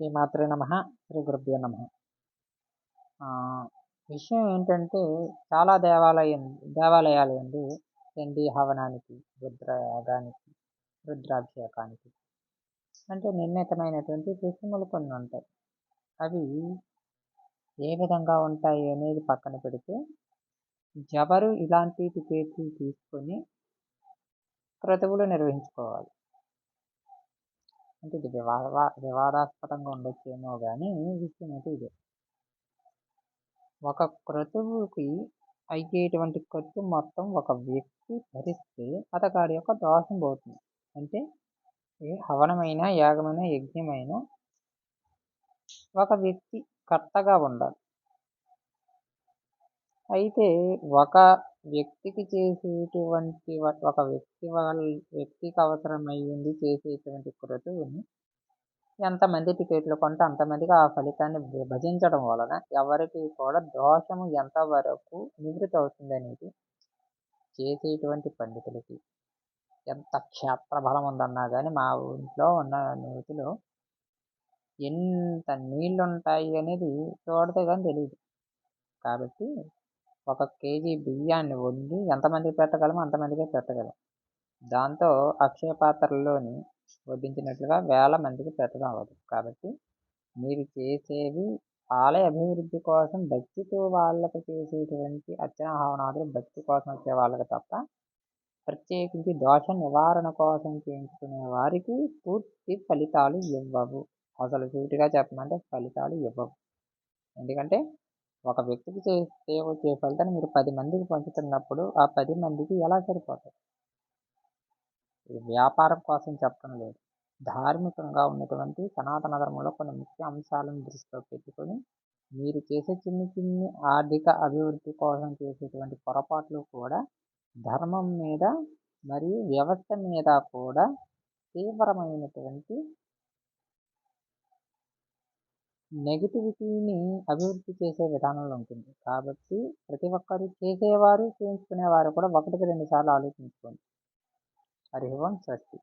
శ్రీమాత్రే నమ శ్రీ గురుభ్యో నమ. విషయం ఏంటంటే చాలా దేవాలయం దేవాలయాలు అండి చండీ హవనానికి రుద్రయాగానికి రుద్రాభిషేకానికి అంటే నిర్ణీతమైనటువంటి రుసుములు కొన్ని ఉంటాయి. అవి ఏ విధంగా ఉంటాయి అనేది పక్కన పెడితే ఎవరు ఇలాంటి టికెట్లు తీసుకొని క్రతువులు నిర్వహించుకోవాలి. అంటే ఇది వివాద వివాదాస్పదంగా ఉండొచ్చేమో కానీ విషయం అయితే ఇదే. ఒక క్రతువుకి అయ్యేటువంటి ఖర్చు మొత్తం ఒక వ్యక్తి భరిస్తే అతగాడి యొక్క దోషం పోతుంది. అంటే ఏ హవనమైన యాగమైన యజ్ఞమైన ఒక వ్యక్తి కర్తగా ఉండాలి. అయితే ఒక వ్యక్తికి చేసేటువంటి ఒక వ్యక్తి వాళ్ళ వ్యక్తికి అవసరమయ్యింది చేసేటువంటి క్రతువుని ఎంతమంది టికెట్లు కొంటే అంతమందికి ఆ ఫలితాన్ని విభజించడం వలన ఎవరికి కూడా దోషము ఎంతవరకు నివృత్తి అవుతుంది అనేది చేసేటువంటి పండితులకి ఎంత క్షేత్ర బలం ఉందన్నా కానీ మా ఇంట్లో ఉన్న నూతిలో ఎంత నీళ్ళు ఉంటాయి అనేది చూడితే కానీ తెలియదు కాబట్టి ఒక కేజీ బియ్యాన్ని వండి ఎంతమందికి పెట్టగలమో అంతమందికే పెట్టగలం. దాంతో అక్షయ పాత్రల్లోని వడ్డించినట్లుగా వేల మందికి పెట్టడం అవ్వదు. కాబట్టి మీరు చేసేవి ఆలయ అభివృద్ధి కోసం భక్తితో వాళ్ళకు చేసేటువంటి అర్చన హవనాదులు భక్తి కోసం వచ్చే వాళ్ళకి తప్ప ప్రత్యేకించి దోష నివారణ కోసం చేయించుకునే వారికి పూర్తి ఫలితాలు ఇవ్వవు. అసలు సూటిగా చెప్పమంటే ఫలితాలు ఇవ్వవు. ఎందుకంటే ఒక వ్యక్తికి చే వచ్చే ఫలితాన్ని మీరు పది మందికి పంచుతున్నప్పుడు ఆ పది మందికి ఎలా సరిపోతాయి? ఇది వ్యాపారం కోసం చెప్పడం లేదు. ధార్మికంగా ఉన్నటువంటి సనాతన ధర్మంలో కొన్ని ముఖ్య అంశాలను దృష్టిలో పెట్టుకొని మీరు చేసే చిన్ని చిన్ని ఆర్థిక అభివృద్ధి కోసం చేసేటువంటి పొరపాట్లు కూడా ధర్మం మీద మరియు వ్యవస్థ మీద కూడా తీవ్రమైనటువంటి నెగిటివిటీని అభివృద్ధి చేసే విధానంలో ఉంటుంది. కాబట్టి ప్రతి ఒక్కరు చేసేవారు చేయించుకునేవారు కూడా ఒకటికి రెండు సార్లు ఆలోచించుకోండి. హరి ఓం స్వస్తి.